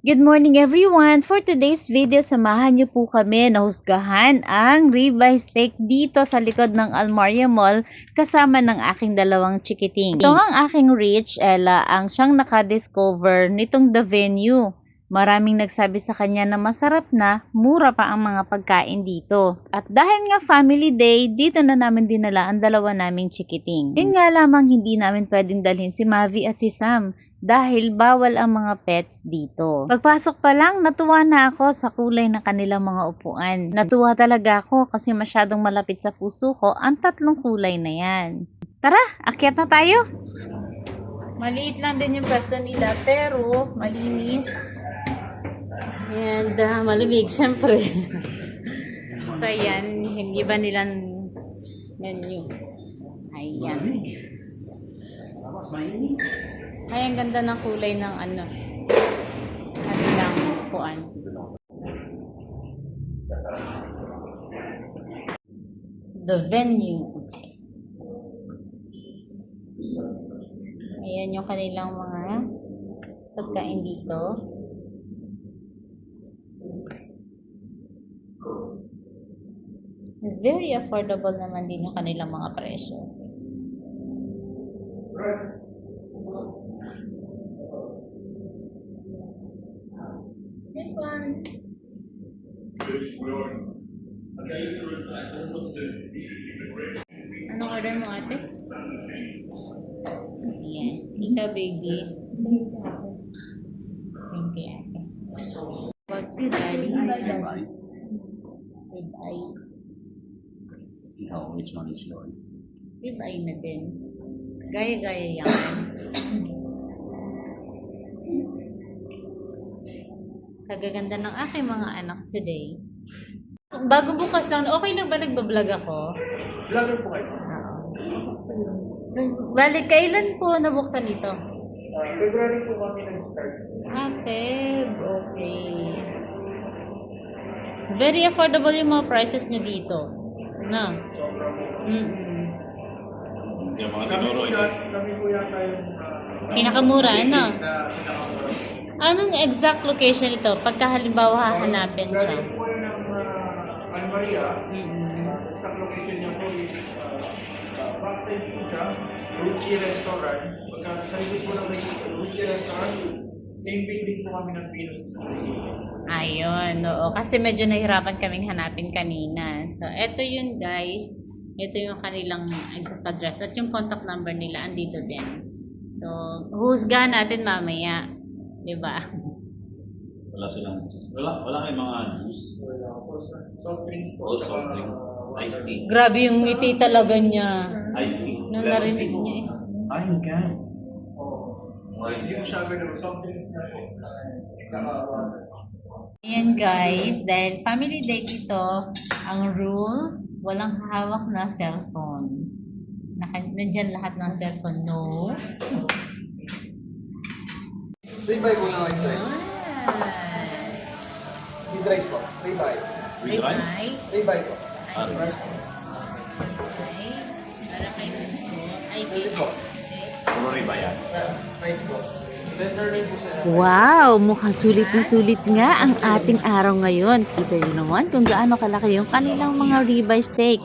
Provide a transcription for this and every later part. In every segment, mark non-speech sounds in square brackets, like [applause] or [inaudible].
Good morning everyone! For today's video, samahan niyo po kami na husgahan ang ribeye steak dito sa likod ng Almaria Mall kasama ng aking dalawang chikiting. Ito ang aking Rich Ella ang siyang nakadiscover nitong The Venue. Maraming nagsabi sa kanya na masarap na, mura pa ang mga pagkain dito. At dahil nga family day, dito na namin dinala ang dalawa naming chikiting. Yun nga lamang hindi namin pwedeng dalhin si Mavi at si Sam dahil bawal ang mga pets dito. Pagpasok pa lang, natuwa na ako sa kulay ng kanilang mga upuan. Natuwa talaga ako kasi masyadong malapit sa puso ko ang tatlong kulay na yan. Tara, akyat na tayo! Maliit lang din yung pwesto nila pero malinis. And uh, malamig, syempre. [laughs] so yan, hindi ba nilang menu? Ayan. Ay, ang ganda ng kulay ng ano. Kanilang upuan. The venue. Ayan yung kanilang mga pagkain dito. Very affordable naman din yung kanilang mga presyo. Anong order mo ate? Ayan. Ikaw baby. Thank you ate. What's your daddy? Ribeye. Ribeye. Oh, which one is yours? Ribeye na din. Gaya-gaya yan. Kagaganda ng aking mga anak today. Bago bukas lang, okay lang ba nagbablog ako? Vlogger po kayo. So, balik, kailan po nabuksan ito? Uh, February po kami nag-start. Ah, Feb. Okay. Very affordable yung mga prices nyo dito. No? Sobra po. Mm-mm. Yung mga Kami siguro po, ito. yata, kami po yata yung uh, Pinakamura, ano? na pinakamura. Anong exact location ito? Pagka halimbawa hahanapin siya. Galing po ng uh, Almaria. Mm-mm. Uh, exact location niya po is uh, backside po siya. Ruchi Restaurant. Pagka sa likod po ng Ruchi Restaurant, same building po kami ng Venus. Ayun, oo. Kasi medyo nahirapan kaming hanapin kanina. So, eto yun guys. Ito yung kanilang exact address. At yung contact number nila, andito din. So, husgahan natin mamaya. 'Di ba? Wala silang, wala, wala kayong mga juice. Wala po sa soft drinks po. All soft saka, drinks. uh, Iced tea. Grabe yung ngiti talaga niya. Iced tea. Nang Lemon narinig tea. niya eh. Ayun ka. Oo. Hindi mo siya available. Soft drinks na po. Naka-water. Ayan guys, dahil family day dito, ang rule, walang hawak na cellphone. Naka, nandyan lahat ng cellphone, no? Ribeye po na white rice. With rice po. Ribeye. With rice? Ribeye po. Ah, Rice po. ay, para kay Ay, Pwede po. Puro riba yan. Rice po. Wow, mukhang sulit na sulit nga ang ating araw ngayon. Kita niyo naman kung gaano kalaki yung kanilang mga ribeye steak.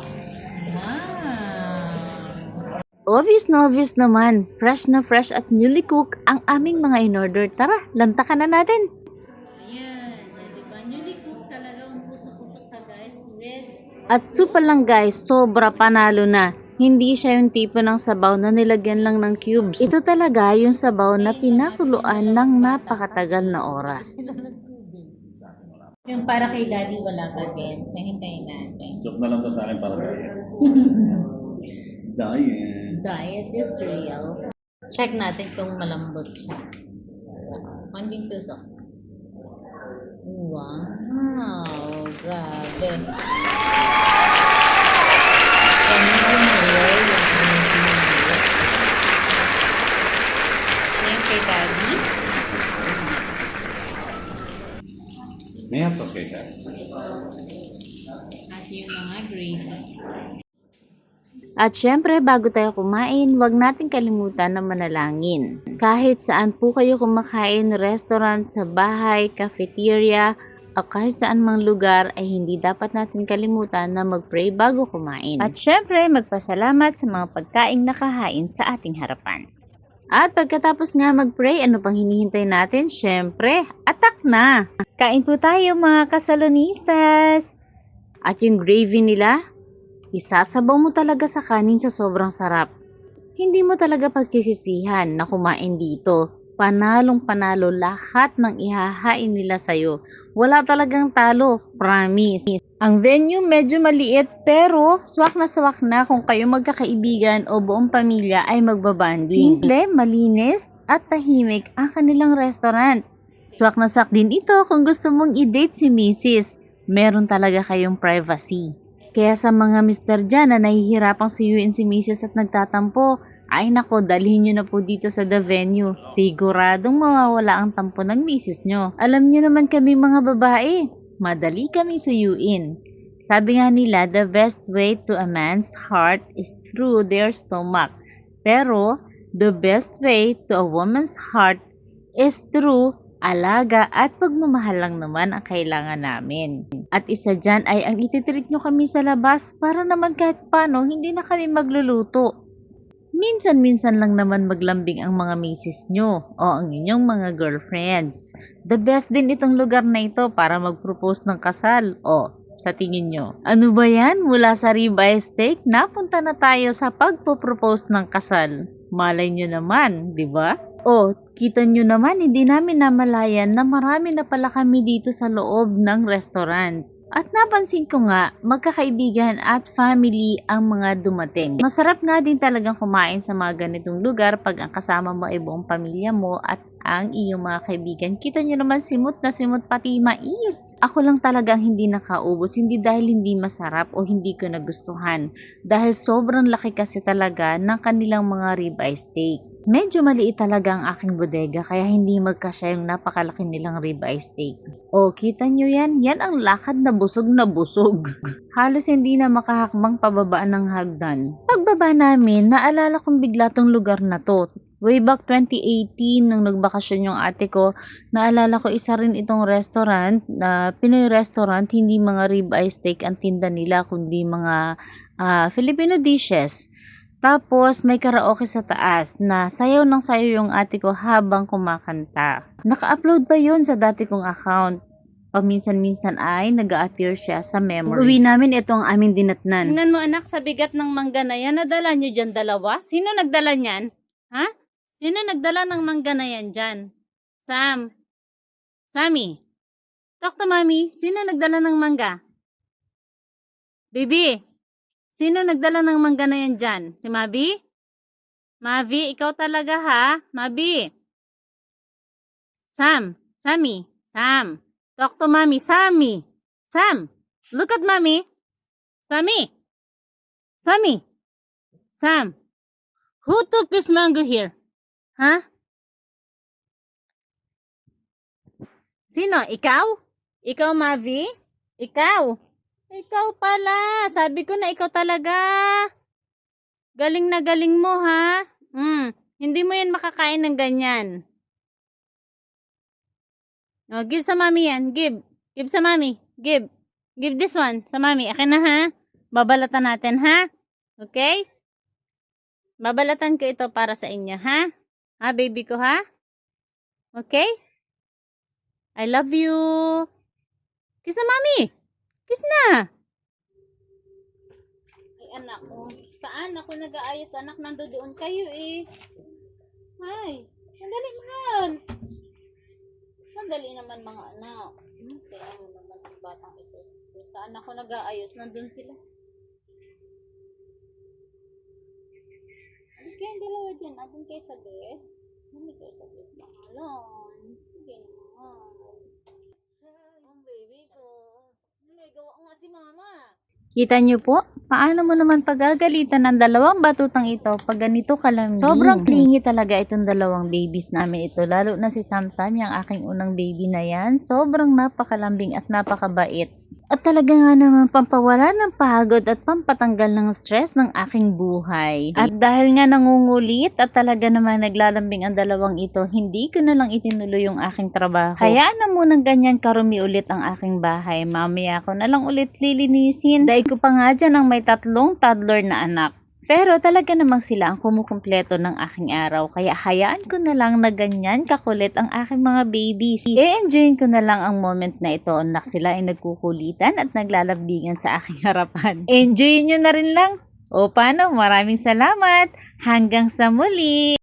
Obvious na obvious naman, fresh na fresh at newly cooked ang aming mga in-order. Tara, lantakan na natin! Ayan, di ba? Newly cooked talaga, usok-usok ka guys with... At supa lang guys, sobra panalo na. Hindi siya yung tipo ng sabaw na nilagyan lang ng cubes. Ito talaga yung sabaw na pinakuluan ng napakatagal na oras. Yung para kay daddy wala pa din. So, hintayin natin. Soup na lang to sa akin para [laughs] diet. Diet. Diet is real. Check natin kung malambot siya. Konting tusok. Wow! Grabe. May hot sauce kayo, sir? At yung mga gravy. At syempre, bago tayo kumain, huwag natin kalimutan na manalangin. Kahit saan po kayo kumakain, restaurant, sa bahay, cafeteria, o kahit saan mang lugar ay hindi dapat natin kalimutan na mag-pray bago kumain. At syempre, magpasalamat sa mga pagkaing nakahain sa ating harapan. At pagkatapos nga mag-pray, ano pang hinihintay natin? Syempre, atak na! Kain po tayo mga kasalonistas! At yung gravy nila, isasabaw mo talaga sa kanin sa sobrang sarap. Hindi mo talaga pagsisisihan na kumain dito. Panalong panalo lahat ng ihahain nila sa'yo. Wala talagang talo, promise. Ang venue medyo maliit pero swak na swak na kung kayo magkakaibigan o buong pamilya ay magbabanding. Simple, malinis at tahimik ang kanilang restaurant. Swak na swak din ito kung gusto mong i-date si Mrs. Meron talaga kayong privacy. Kaya sa mga mister dyan na nahihirapang suyuin si Mrs. at nagtatampo, ay nako, dalhin nyo na po dito sa the venue. Siguradong mawawala ang tampo ng misis nyo. Alam nyo naman kami mga babae, madali kami suyuin. Sabi nga nila, the best way to a man's heart is through their stomach. Pero, the best way to a woman's heart is through alaga at pagmamahal lang naman ang kailangan namin. At isa dyan ay ang ititreat nyo kami sa labas para naman kahit paano hindi na kami magluluto. Minsan-minsan lang naman maglambing ang mga misis nyo o ang inyong mga girlfriends. The best din itong lugar na ito para mag-propose ng kasal. O, sa tingin nyo. Ano ba yan? Mula sa ribeye steak, napunta na tayo sa pagpo-propose ng kasal. Malay nyo naman, di ba? O, kita nyo naman, hindi namin namalayan na marami na pala kami dito sa loob ng restaurant. At napansin ko nga, magkakaibigan at family ang mga dumating. Masarap nga din talagang kumain sa mga ganitong lugar pag ang kasama mo ay buong pamilya mo at ang iyong mga kaibigan. Kita nyo naman simot na simot pati mais. Ako lang talaga hindi nakaubos, hindi dahil hindi masarap o hindi ko nagustuhan. Dahil sobrang laki kasi talaga ng kanilang mga ribeye steak. Medyo maliit talaga ang aking bodega kaya hindi magkasya yung napakalaki nilang ribeye steak. O, kita nyo yan? Yan ang lakad na busog na busog. [laughs] Halos hindi na makahakbang pababa ng hagdan. Pagbaba namin, naalala kong bigla tong lugar na to. Way back 2018, nung nagbakasyon yung ate ko, naalala ko isa rin itong restaurant, na Pinoy restaurant, hindi mga ribeye steak ang tinda nila, kundi mga ah, Filipino dishes. Tapos may karaoke sa taas na sayaw ng sayaw yung ate ko habang kumakanta. Naka-upload pa yun sa dati kong account. Paminsan-minsan ay nag appear siya sa memories. Uwi namin ito ang aming dinatnan. Tingnan mo anak, sa bigat ng mangga na yan, nadala nyo dyan dalawa? Sino nagdala niyan? Ha? Sino nagdala ng mangga na yan dyan? Sam? Sammy? Talk to mommy. Sino nagdala ng mangga? Baby? Sino nagdala ng mangga na yan dyan? Si Mabi? Mavi, ikaw talaga ha? Mabi? Sam? Sammy? Sam? Talk to mommy. Sammy? Sam? Look at mommy. Sammy? Sammy? Sam? Who took this mango here? Huh? Sino? Ikaw? Ikaw, Mavi? Ikaw? Ikaw pala. Sabi ko na ikaw talaga. Galing na galing mo, ha? Hmm. Hindi mo yan makakain ng ganyan. Oh, give sa mami yan. Give. Give sa mami. Give. Give this one sa mami. Akin na, ha? Babalatan natin, ha? Okay? Babalatan ko ito para sa inyo, ha? Ha, baby ko, ha? Okay? I love you. Kiss na, mami. Kiss na. Ay, anak ko. Saan ako nag-aayos, anak? Nando doon kayo, eh. Ay, sandali, mahal. Sandali naman, mga anak. Hmm, tingnan mo naman ang batang ito. Saan ako nag-aayos? Nandun sila. Alis kayong dalawa dyan. Andun kayo sa bed. Hindi kayo sa bed. Mahalon. Sige naman. Si mama. Kita nyo po, paano mo naman pagagalitan ng dalawang batutang ito pag ganito kalambing? Sobrang clingy talaga itong dalawang babies namin ito. Lalo na si Samsam, yung aking unang baby na yan. Sobrang napakalambing at napakabait. At talaga nga naman pampawala ng pagod at pampatanggal ng stress ng aking buhay. At dahil nga nangungulit at talaga naman naglalambing ang dalawang ito, hindi ko na lang itinuloy yung aking trabaho. Hayaan na munang ganyan karumi ulit ang aking bahay. Mamaya ko na lang ulit lilinisin. Dahil ko pa nga dyan ang may tatlong toddler na anak. Pero talaga namang sila ang kumukumpleto ng aking araw. Kaya hayaan ko na lang na ganyan kakulit ang aking mga babies. I-enjoyin ko na lang ang moment na ito. Anak sila ay nagkukulitan at naglalambingan sa aking harapan. Enjoyin nyo na rin lang. O paano? Maraming salamat. Hanggang sa muli.